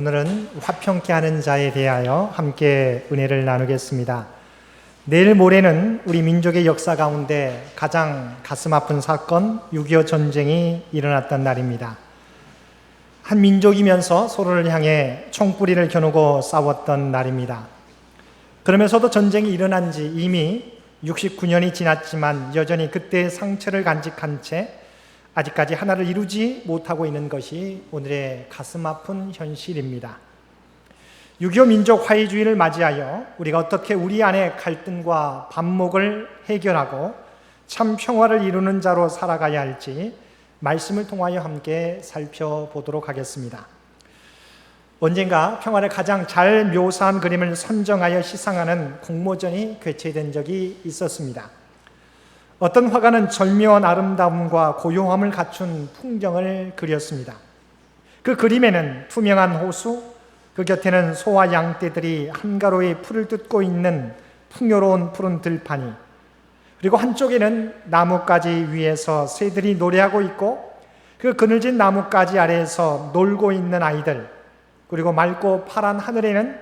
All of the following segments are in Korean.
오늘은 화평케 하는 자에 대하여 함께 은혜를 나누겠습니다. 내일 모레는 우리 민족의 역사 가운데 가장 가슴 아픈 사건 6.25 전쟁이 일어났던 날입니다. 한 민족이면서 서로를 향해 총뿌리를 겨누고 싸웠던 날입니다. 그러면서도 전쟁이 일어난 지 이미 69년이 지났지만 여전히 그때의 상처를 간직한 채 아직까지 하나를 이루지 못하고 있는 것이 오늘의 가슴 아픈 현실입니다. 6.25 민족 화해주의를 맞이하여 우리가 어떻게 우리 안의 갈등과 반목을 해결하고 참 평화를 이루는 자로 살아가야 할지 말씀을 통하여 함께 살펴보도록 하겠습니다. 언젠가 평화를 가장 잘 묘사한 그림을 선정하여 시상하는 공모전이 개최된 적이 있었습니다. 어떤 화가는 절묘한 아름다움과 고요함을 갖춘 풍경을 그렸습니다. 그 그림에는 투명한 호수, 그 곁에는 소와 양떼들이 한가로이 풀을 뜯고 있는 풍요로운 푸른 들판이, 그리고 한쪽에는 나뭇가지 위에서 새들이 노래하고 있고, 그 그늘진 나뭇가지 아래에서 놀고 있는 아이들, 그리고 맑고 파란 하늘에는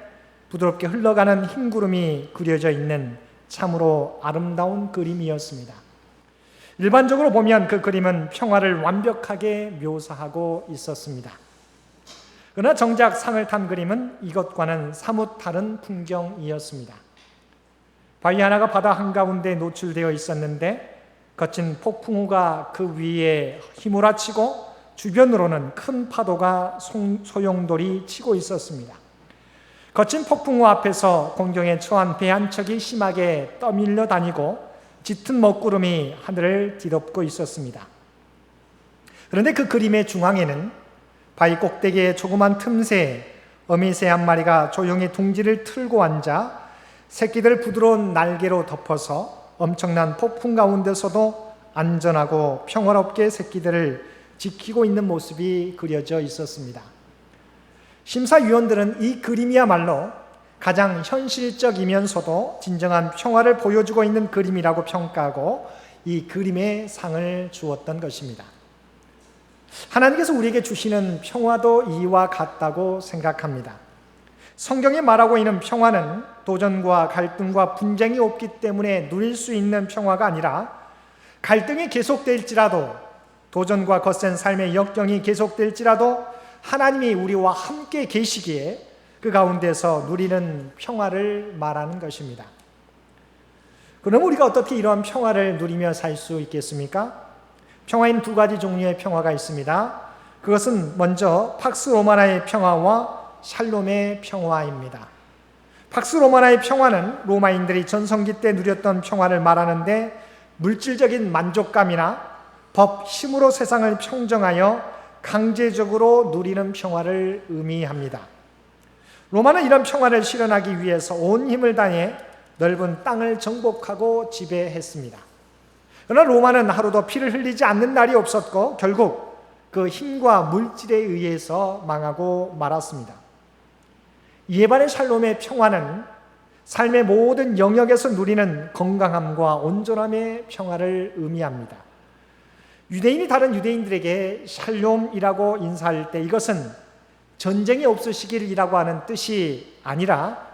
부드럽게 흘러가는 흰 구름이 그려져 있는 참으로 아름다운 그림이었습니다. 일반적으로 보면 그 그림은 평화를 완벽하게 묘사하고 있었습니다. 그러나 정작 상을 탄 그림은 이것과는 사뭇 다른 풍경이었습니다. 바위 하나가 바다 한가운데 노출되어 있었는데 거친 폭풍우가 그 위에 휘몰아치고 주변으로는 큰 파도가 소용돌이 치고 있었습니다. 거친 폭풍우 앞에서 공경에 처한 배 한 척이 심하게 떠밀려 다니고 짙은 먹구름이 하늘을 뒤덮고 있었습니다. 그런데 그 그림의 중앙에는 바위 꼭대기의 조그만 틈새에 어미새 한 마리가 조용히 둥지를 틀고 앉아 새끼들 부드러운 날개로 덮어서 엄청난 폭풍 가운데서도 안전하고 평화롭게 새끼들을 지키고 있는 모습이 그려져 있었습니다. 심사위원들은 이 그림이야말로 가장 현실적이면서도 진정한 평화를 보여주고 있는 그림이라고 평가하고 이 그림에 상을 주었던 것입니다. 하나님께서 우리에게 주시는 평화도 이와 같다고 생각합니다. 성경에 말하고 있는 평화는 도전과 갈등과 분쟁이 없기 때문에 누릴 수 있는 평화가 아니라 갈등이 계속될지라도 도전과 거센 삶의 역경이 계속될지라도 하나님이 우리와 함께 계시기에 그 가운데서 누리는 평화를 말하는 것입니다. 그럼 우리가 어떻게 이러한 평화를 누리며 살 수 있겠습니까? 평화인 두 가지 종류의 평화가 있습니다. 그것은 먼저 팍스 로마나의 평화와 샬롬의 평화입니다. 팍스 로마나의 평화는 로마인들이 전성기 때 누렸던 평화를 말하는데 물질적인 만족감이나 법, 힘으로 세상을 평정하여 강제적으로 누리는 평화를 의미합니다. 로마는 이런 평화를 실현하기 위해서 온 힘을 다해 넓은 땅을 정복하고 지배했습니다. 그러나 로마는 하루도 피를 흘리지 않는 날이 없었고 결국 그 힘과 물질에 의해서 망하고 말았습니다. 반해 샬롬의 평화는 삶의 모든 영역에서 누리는 건강함과 온전함의 평화를 의미합니다. 유대인이 다른 유대인들에게 샬롬이라고 인사할 때 이것은 전쟁이 없으시길이라고 하는 뜻이 아니라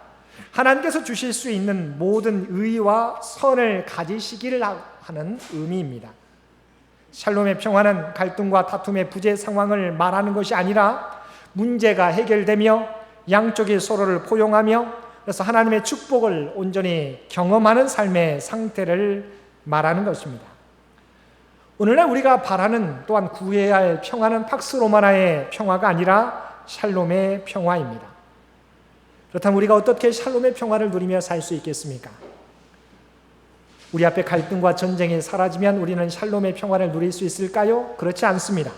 하나님께서 주실 수 있는 모든 의와 선을 가지시기를 하는 의미입니다. 샬롬의 평화는 갈등과 다툼의 부재 상황을 말하는 것이 아니라 문제가 해결되며 양쪽이 서로를 포용하며 그래서 하나님의 축복을 온전히 경험하는 삶의 상태를 말하는 것입니다. 오늘날 우리가 바라는 또한 구해야 할 평화는 팍스 로마나의 평화가 아니라 샬롬의 평화입니다. 그렇다면 우리가 어떻게 샬롬의 평화를 누리며 살 수 있겠습니까? 우리 앞에 갈등과 전쟁이 사라지면 우리는 샬롬의 평화를 누릴 수 있을까요? 그렇지 않습니다.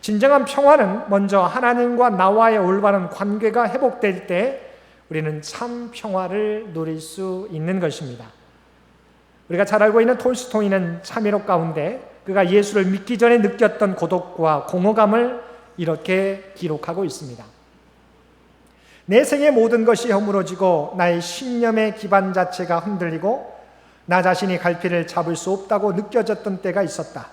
진정한 평화는 먼저 하나님과 나와의 올바른 관계가 회복될 때 우리는 참 평화를 누릴 수 있는 것입니다. 우리가 잘 알고 있는 톨스토이는 참회록 가운데 그가 예수를 믿기 전에 느꼈던 고독과 공허감을 이렇게 기록하고 있습니다. 내 생의 모든 것이 허물어지고 나의 신념의 기반 자체가 흔들리고 나 자신이 갈피를 잡을 수 없다고 느껴졌던 때가 있었다.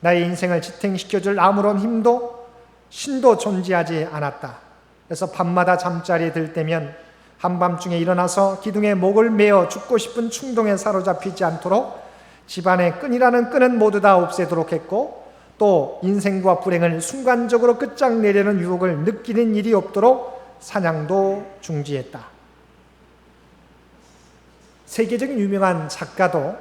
나의 인생을 지탱시켜줄 아무런 힘도 신도 존재하지 않았다. 그래서 밤마다 잠자리에 들 때면 한밤중에 일어나서 기둥에 목을 메어 죽고 싶은 충동에 사로잡히지 않도록 집안의 끈이라는 끈은 모두 다 없애도록 했고 또 인생과 불행을 순간적으로 끝장내려는 유혹을 느끼는 일이 없도록 사냥도 중지했다. 세계적인 유명한 작가도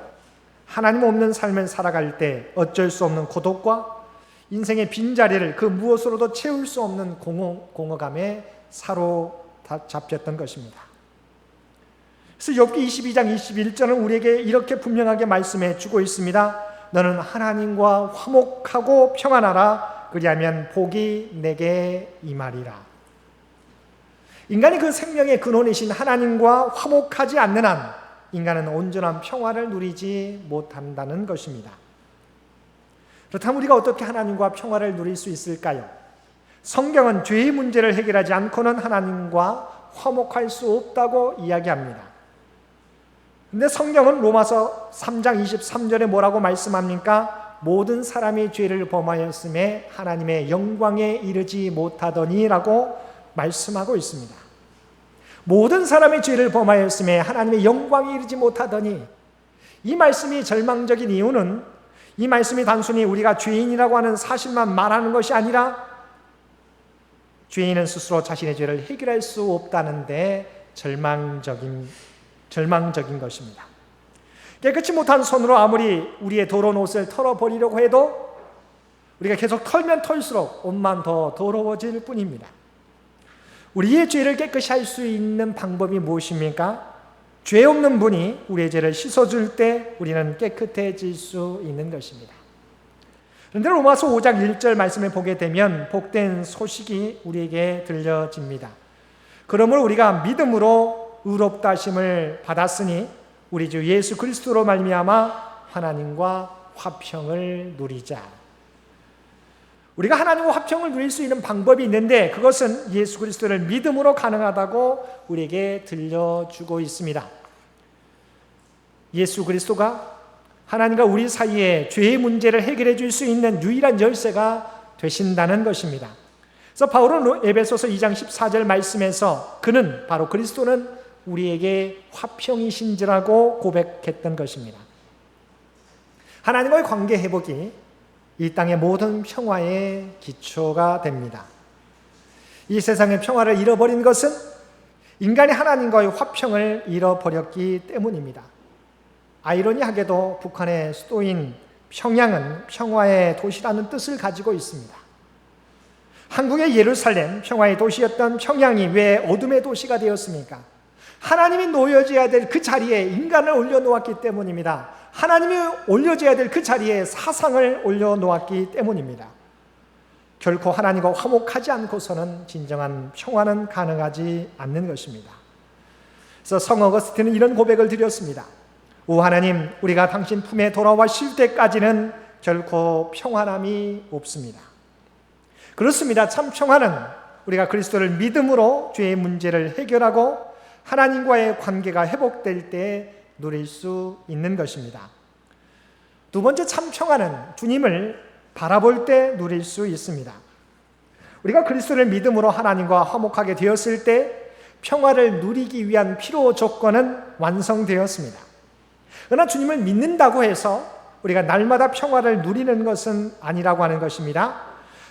하나님 없는 삶을 살아갈 때 어쩔 수 없는 고독과 인생의 빈자리를 그 무엇으로도 채울 수 없는 공허, 공허감에 사로잡혔던 것입니다. 그래서 욥기 22장 21절은 우리에게 이렇게 분명하게 말씀해 주고 있습니다. 너는 하나님과 화목하고 평안하라 그리하면 복이 내게 임하리라. 인간이 그 생명의 근원이신 하나님과 화목하지 않는 한 인간은 온전한 평화를 누리지 못한다는 것입니다. 그렇다면 우리가 어떻게 하나님과 평화를 누릴 수 있을까요? 성경은 죄의 문제를 해결하지 않고는 하나님과 화목할 수 없다고 이야기합니다. 근데 성경은 로마서 3장 23절에 뭐라고 말씀합니까? 모든 사람이 죄를 범하였음에 하나님의 영광에 이르지 못하더니라고 말씀하고 있습니다. 모든 사람이 죄를 범하였음에 하나님의 영광에 이르지 못하더니 이 말씀이 절망적인 이유는 이 말씀이 단순히 우리가 죄인이라고 하는 사실만 말하는 것이 아니라 죄인은 스스로 자신의 죄를 해결할 수 없다는데 절망적인 절망적인 것입니다. 깨끗이 못한 손으로 아무리 우리의 더러운 옷을 털어버리려고 해도 우리가 계속 털면 털수록 옷만 더 더러워질 뿐입니다. 우리의 죄를 깨끗이 할 수 있는 방법이 무엇입니까? 죄 없는 분이 우리의 죄를 씻어줄 때 우리는 깨끗해질 수 있는 것입니다. 그런데 로마서 5장 1절 말씀을 보게 되면 복된 소식이 우리에게 들려집니다. 그러므로 우리가 믿음으로 의롭다 하심을 받았으니 우리 주 예수 그리스도로 말미암아 하나님과 화평을 누리자. 우리가 하나님과 화평을 누릴 수 있는 방법이 있는데 그것은 예수 그리스도를 믿음으로 가능하다고 우리에게 들려주고 있습니다. 예수 그리스도가 하나님과 우리 사이에 죄의 문제를 해결해 줄 수 있는 유일한 열쇠가 되신다는 것입니다. 그래서 바울은 에베소서 2장 14절 말씀에서 그는 바로 그리스도는 우리에게 화평이신지라고 고백했던 것입니다. 하나님과의 관계 회복이 이 땅의 모든 평화의 기초가 됩니다. 이 세상의 평화를 잃어버린 것은 인간이 하나님과의 화평을 잃어버렸기 때문입니다. 아이러니하게도 북한의 수도인 평양은 평화의 도시라는 뜻을 가지고 있습니다. 한국의 예루살렘, 평화의 도시였던 평양이 왜 어둠의 도시가 되었습니까? 하나님이 놓여져야 될 그 자리에 인간을 올려놓았기 때문입니다. 하나님이 올려져야 될 그 자리에 사상을 올려놓았기 때문입니다. 결코 하나님과 화목하지 않고서는 진정한 평화는 가능하지 않는 것입니다. 그래서 성 어거스틴은 이런 고백을 드렸습니다. 오 하나님, 우리가 당신 품에 돌아와 쉴 때까지는 결코 평안함이 없습니다. 그렇습니다. 참 평안은 우리가 그리스도를 믿음으로 죄의 문제를 해결하고 하나님과의 관계가 회복될 때 누릴 수 있는 것입니다. 두 번째 참 평화는 주님을 바라볼 때 누릴 수 있습니다. 우리가 그리스도를 믿음으로 하나님과 화목하게 되었을 때 평화를 누리기 위한 필요 조건은 완성되었습니다. 그러나 주님을 믿는다고 해서 우리가 날마다 평화를 누리는 것은 아니라고 하는 것입니다.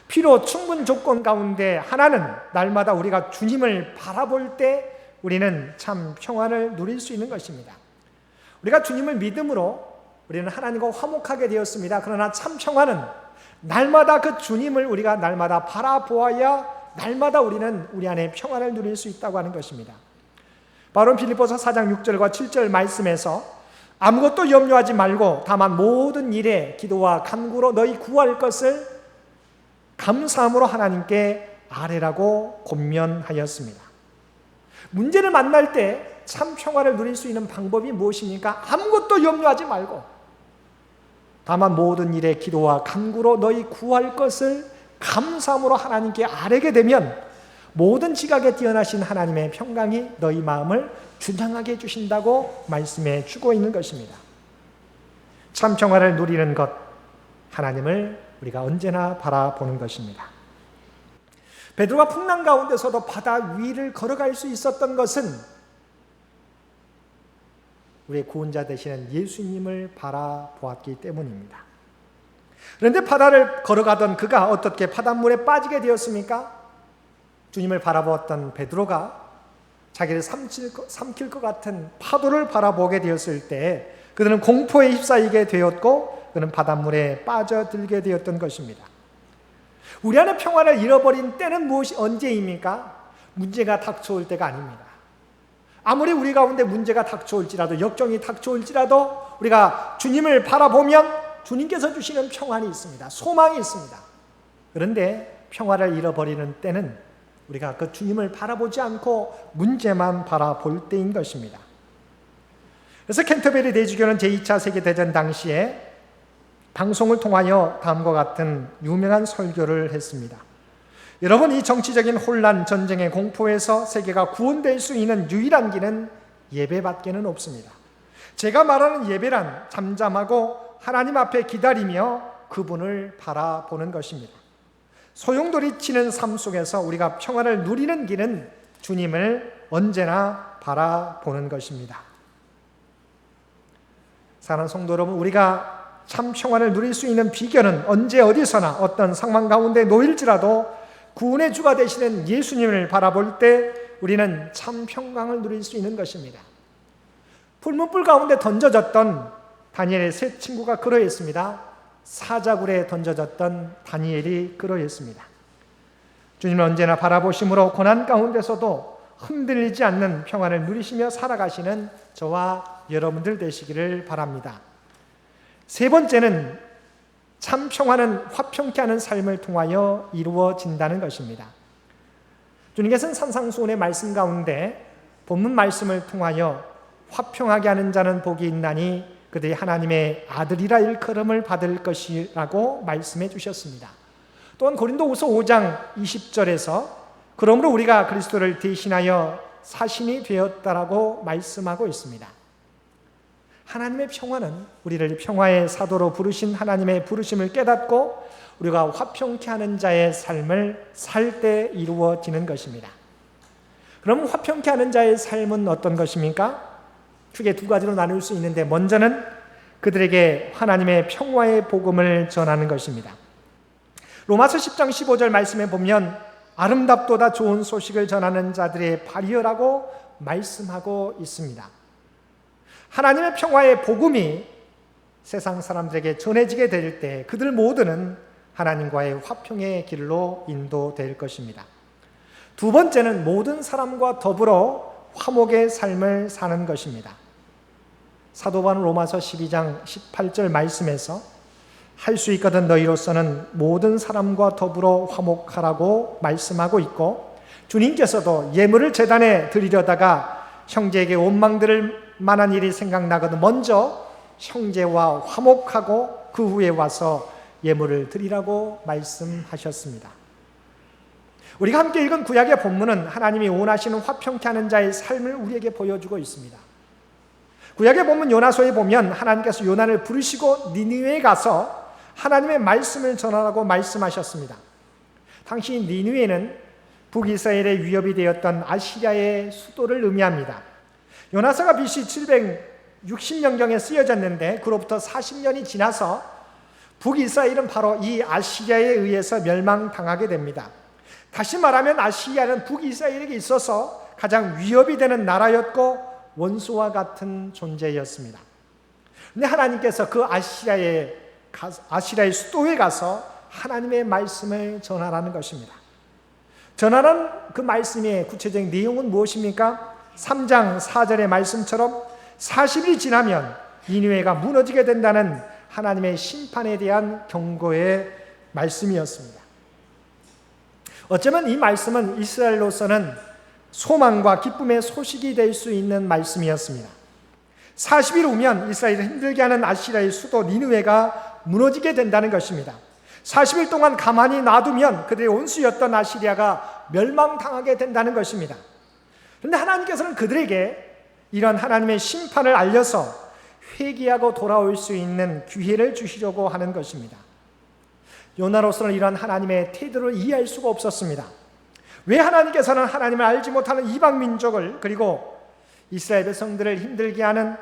필요 충분 조건 가운데 하나는 날마다 우리가 주님을 바라볼 때 우리는 참 평화를 누릴 수 있는 것입니다. 우리가 주님을 믿음으로 우리는 하나님과 화목하게 되었습니다. 그러나 참 평화는 날마다 그 주님을 우리가 날마다 바라보아야 날마다 우리는 우리 안에 평안을 누릴 수 있다고 하는 것입니다. 바로 빌립보서 4장 6절과 7절 말씀에서 아무것도 염려하지 말고 다만 모든 일에 기도와 간구로 너희 구할 것을 감사함으로 하나님께 아뢰라고 권면하였습니다. 문제를 만날 때 참 평화를 누릴 수 있는 방법이 무엇입니까? 아무것도 염려하지 말고 다만 모든 일에 기도와 간구로 너희 구할 것을 감사함으로 하나님께 아뢰게 되면 모든 지각에 뛰어나신 하나님의 평강이 너희 마음을 준양하게 해주신다고 말씀해 주고 있는 것입니다. 참 평화를 누리는 것, 하나님을 우리가 언제나 바라보는 것입니다. 베드로가 풍랑 가운데서도 바다 위를 걸어갈 수 있었던 것은 우리의 구원자 되시는 예수님을 바라보았기 때문입니다. 그런데 바다를 걸어가던 그가 어떻게 바닷물에 빠지게 되었습니까? 주님을 바라보았던 베드로가 자기를 삼킬, 삼킬 것 같은 파도를 바라보게 되었을 때 그들은 공포에 휩싸이게 되었고 그는 바닷물에 빠져들게 되었던 것입니다. 우리 안에 평화를 잃어버린 때는 무엇이 언제입니까? 문제가 닥쳐올 때가 아닙니다. 아무리 우리 가운데 문제가 닥쳐올지라도 역정이 닥쳐올지라도 우리가 주님을 바라보면 주님께서 주시는 평안이 있습니다. 소망이 있습니다. 그런데 평화를 잃어버리는 때는 우리가 그 주님을 바라보지 않고 문제만 바라볼 때인 것입니다. 그래서 캔터베리 대주교는 제2차 세계대전 당시에 방송을 통하여 다음과 같은 유명한 설교를 했습니다. 여러분, 이 정치적인 혼란, 전쟁의 공포에서 세계가 구원될 수 있는 유일한 길은 예배밖에는 없습니다. 제가 말하는 예배란 잠잠하고 하나님 앞에 기다리며 그분을 바라보는 것입니다. 소용돌이 치는 삶 속에서 우리가 평화를 누리는 길은 주님을 언제나 바라보는 것입니다. 사랑하는 성도 여러분, 우리가 참 평안을 누릴 수 있는 비결은 언제 어디서나 어떤 상황 가운데 놓일지라도 구원의 주가 되시는 예수님을 바라볼 때 우리는 참 평강을 누릴 수 있는 것입니다. 불문불 가운데 던져졌던 다니엘의 세 친구가 그러했습니다. 사자굴에 던져졌던 다니엘이 그러했습니다. 주님을 언제나 바라보심으로 고난 가운데서도 흔들리지 않는 평안을 누리시며 살아가시는 저와 여러분들 되시기를 바랍니다. 세 번째는 참 평화는 화평케 하는 삶을 통하여 이루어진다는 것입니다. 주님께서는 산상수훈의 말씀 가운데 본문 말씀을 통하여 화평하게 하는 자는 복이 있나니 그들이 하나님의 아들이라 일컬음을 받을 것이라고 말씀해 주셨습니다. 또한 고린도후서 5장 20절에서 그러므로 우리가 그리스도를 대신하여 사신이 되었다라고 말씀하고 있습니다. 하나님의 평화는 우리를 평화의 사도로 부르신 하나님의 부르심을 깨닫고 우리가 화평케 하는 자의 삶을 살 때 이루어지는 것입니다. 그럼 화평케 하는 자의 삶은 어떤 것입니까? 크게 두 가지로 나눌 수 있는데 먼저는 그들에게 하나님의 평화의 복음을 전하는 것입니다. 로마서 10장 15절 말씀에 보면 아름답도다 좋은 소식을 전하는 자들의 발이여라고 말씀하고 있습니다. 하나님의 평화의 복음이 세상 사람들에게 전해지게 될 때 그들 모두는 하나님과의 화평의 길로 인도될 것입니다. 두 번째는 모든 사람과 더불어 화목의 삶을 사는 것입니다. 사도 바울 로마서 12장 18절 말씀에서 할 수 있거든 너희로서는 모든 사람과 더불어 화목하라고 말씀하고 있고 주님께서도 예물을 재단에 드리려다가 형제에게 원망들을 만한 일이 생각나거든 먼저 형제와 화목하고 그 후에 와서 예물을 드리라고 말씀하셨습니다. 우리가 함께 읽은 구약의 본문은 하나님이 원하시는 화평케 하는 자의 삶을 우리에게 보여주고 있습니다. 구약의 본문 요나서에 보면 하나님께서 요나를 부르시고 니느웨에 가서 하나님의 말씀을 전하라고 말씀하셨습니다. 당시 니느웨는 북이스라엘의 위협이 되었던 아시리아의 수도를 의미합니다. 요나서가 BC 760년경에 쓰여졌는데 그로부터 40년이 지나서 북이스라엘은 바로 이 아시리아에 의해서 멸망당하게 됩니다. 다시 말하면 아시리아는 북이스라엘에게 있어서 가장 위협이 되는 나라였고 원수와 같은 존재였습니다. 근데 하나님께서 그 아시리아의 아시리아의 수도에 가서 하나님의 말씀을 전하라는 것입니다. 전하는 그 말씀의 구체적인 내용은 무엇입니까? 3장 4절의 말씀처럼 40일이 지나면 니느웨가 무너지게 된다는 하나님의 심판에 대한 경고의 말씀이었습니다. 어쩌면 이 말씀은 이스라엘로서는 소망과 기쁨의 소식이 될 수 있는 말씀이었습니다. 40일 후면 이스라엘을 힘들게 하는 아시라의 수도 니느웨가 무너지게 된다는 것입니다. 40일 동안 가만히 놔두면 그들의 온수였던 아시리아가 멸망당하게 된다는 것입니다. 그런데 하나님께서는 그들에게 이런 하나님의 심판을 알려서 회개하고 돌아올 수 있는 기회를 주시려고 하는 것입니다. 요나로서는 이런 하나님의 태도를 이해할 수가 없었습니다. 왜 하나님께서는 하나님을 알지 못하는 이방 민족을 그리고 이스라엘 백성들을 힘들게 하는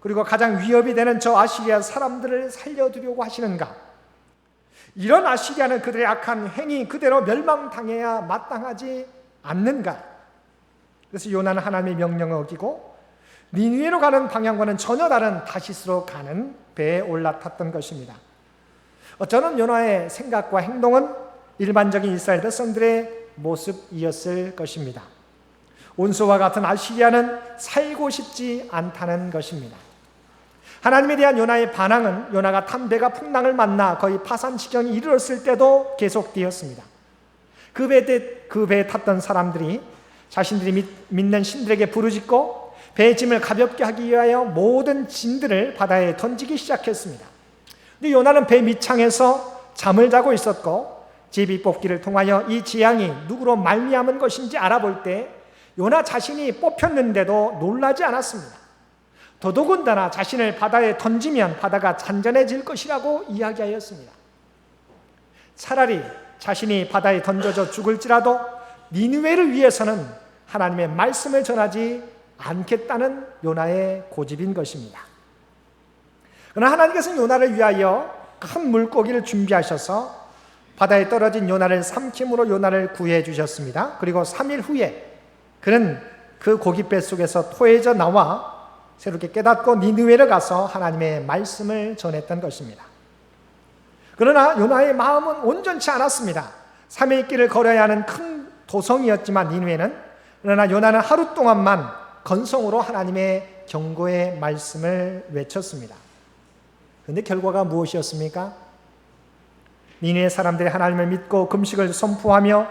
그리고 가장 위협이 되는 저 아시리아 사람들을 살려두려고 하시는가? 이런 아시리아는 그들의 악한 행위 그대로 멸망당해야 마땅하지 않는가? 그래서 요나는 하나님의 명령을 어기고 니누에로 가는 방향과는 전혀 다른 다시스로 가는 배에 올라탔던 것입니다. 저는 요나의 생각과 행동은 일반적인 이스라엘 백성들의 모습이었을 것입니다. 온수와 같은 아시리아는 살고 싶지 않다는 것입니다. 하나님에 대한 요나의 반항은 요나가 탄 배가 풍랑을 만나 거의 파산 지경이 이르렀을 때도 계속되었습니다. 그 배에, 그 배에 탔던 사람들이 자신들이 믿, 믿는 신들에게 부르짖고 배의 짐을 가볍게 하기 위하여 모든 짐들을 바다에 던지기 시작했습니다. 근데 요나는 배 밑창에서 잠을 자고 있었고 제비 뽑기를 통하여 이 재앙이 누구로 말미암은 것인지 알아볼 때 요나 자신이 뽑혔는데도 놀라지 않았습니다. 더더군다나 자신을 바다에 던지면 바다가 잔잔해질 것이라고 이야기하였습니다. 차라리 자신이 바다에 던져져 죽을지라도 니누웨를 위해서는 하나님의 말씀을 전하지 않겠다는 요나의 고집인 것입니다. 그러나 하나님께서는 요나를 위하여 큰 물고기를 준비하셔서 바다에 떨어진 요나를 삼킴으로 요나를 구해 주셨습니다. 그리고 3일 후에 그는 그 고깃배 속에서 토해져 나와 새롭게 깨닫고 니느웨를 가서 하나님의 말씀을 전했던 것입니다. 그러나 요나의 마음은 온전치 않았습니다. 3일 길을 걸어야 하는 큰 도성이었지만 니느웨는 그러나 요나는 하루 동안만 건성으로 하나님의 경고의 말씀을 외쳤습니다. 그런데 결과가 무엇이었습니까? 니네 사람들이 하나님을 믿고 금식을 선포하며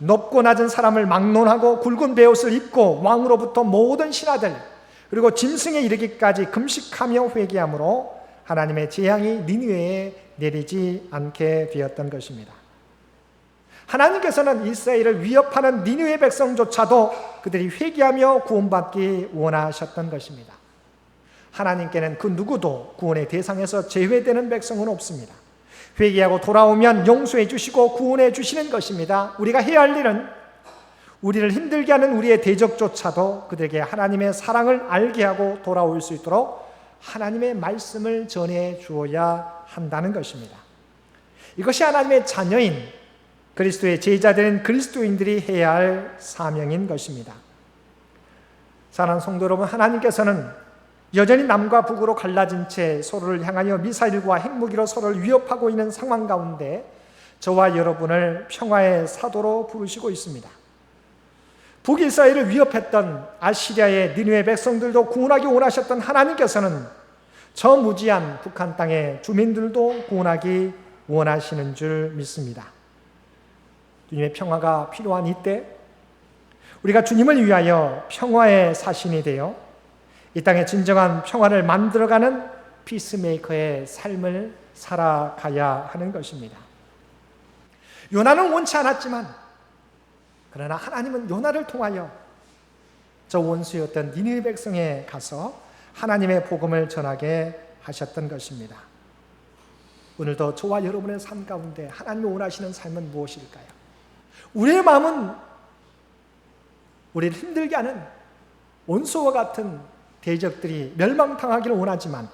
높고 낮은 사람을 막론하고 굵은 베옷을 입고 왕으로부터 모든 신하들 그리고 짐승에 이르기까지 금식하며 회개함으로 하나님의 재앙이 니느웨에 내리지 않게 되었던 것입니다. 하나님께서는 이스라엘을 위협하는 니느웨 백성조차도 그들이 회개하며 구원받기 원하셨던 것입니다. 하나님께는 그 누구도 구원의 대상에서 제외되는 백성은 없습니다. 회개하고 돌아오면 용서해 주시고 구원해 주시는 것입니다. 우리가 해야 할 일은 우리를 힘들게 하는 우리의 대적조차도 그들에게 하나님의 사랑을 알게 하고 돌아올 수 있도록 하나님의 말씀을 전해 주어야 한다는 것입니다. 이것이 하나님의 자녀인 그리스도의 제자들인 그리스도인들이 해야 할 사명인 것입니다. 사랑하는 성도 여러분, 하나님께서는 여전히 남과 북으로 갈라진 채 서로를 향하여 미사일과 핵무기로 서로를 위협하고 있는 상황 가운데 저와 여러분을 평화의 사도로 부르시고 있습니다. 북이스라엘을 위협했던 아시리아의 니누의 백성들도 구원하기 원하셨던 하나님께서는 저 무지한 북한 땅의 주민들도 구원하기 원하시는 줄 믿습니다. 주님의 평화가 필요한 이때 우리가 주님을 위하여 평화의 사신이 되어 이 땅에 진정한 평화를 만들어가는 피스메이커의 삶을 살아가야 하는 것입니다. 요나는 원치 않았지만 그러나 하나님은 요나를 통하여 저 원수였던 니네 백성에 가서 하나님의 복음을 전하게 하셨던 것입니다. 오늘도 저와 여러분의 삶 가운데 하나님이 원하시는 삶은 무엇일까요? 우리의 마음은 우리를 힘들게 하는 원수와 같은 대적들이 멸망당하기를 원하지만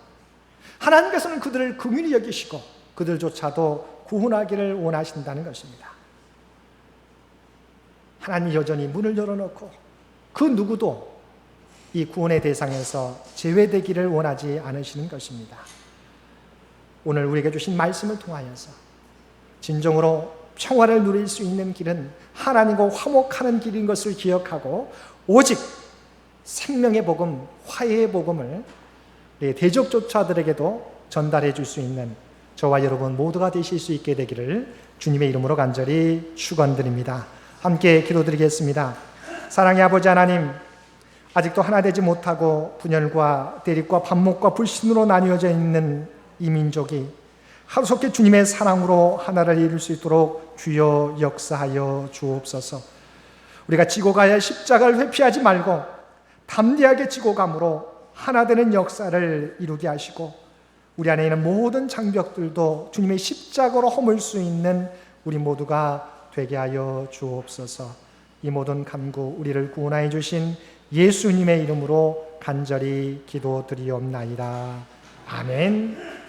하나님께서는 그들을 긍휼히 여기시고 그들조차도 구원하기를 원하신다는 것입니다. 하나님 여전히 문을 열어놓고 그 누구도 이 구원의 대상에서 제외되기를 원하지 않으시는 것입니다. 오늘 우리에게 주신 말씀을 통하여서 진정으로 평화를 누릴 수 있는 길은 하나님과 화목하는 길인 것을 기억하고 오직 생명의 복음, 화해의 복음을 대적조차들에게도 전달해 줄 수 있는 저와 여러분 모두가 되실 수 있게 되기를 주님의 이름으로 간절히 축원드립니다. 함께 기도드리겠습니다. 사랑의 아버지 하나님, 아직도 하나 되지 못하고 분열과 대립과 반목과 불신으로 나뉘어져 있는 이 민족이 하루속히 주님의 사랑으로 하나를 이룰 수 있도록 주여 역사하여 주옵소서. 우리가 지고 가야 할 십자가를 회피하지 말고 담대하게 지고 감으로 하나 되는 역사를 이루게 하시고 우리 안에 있는 모든 장벽들도 주님의 십자가로 허물 수 있는 우리 모두가 되게 하여 주옵소서. 이 모든 간구 우리를 구원하여 주신 예수님의 이름으로 간절히 기도드리옵나이다. 아멘.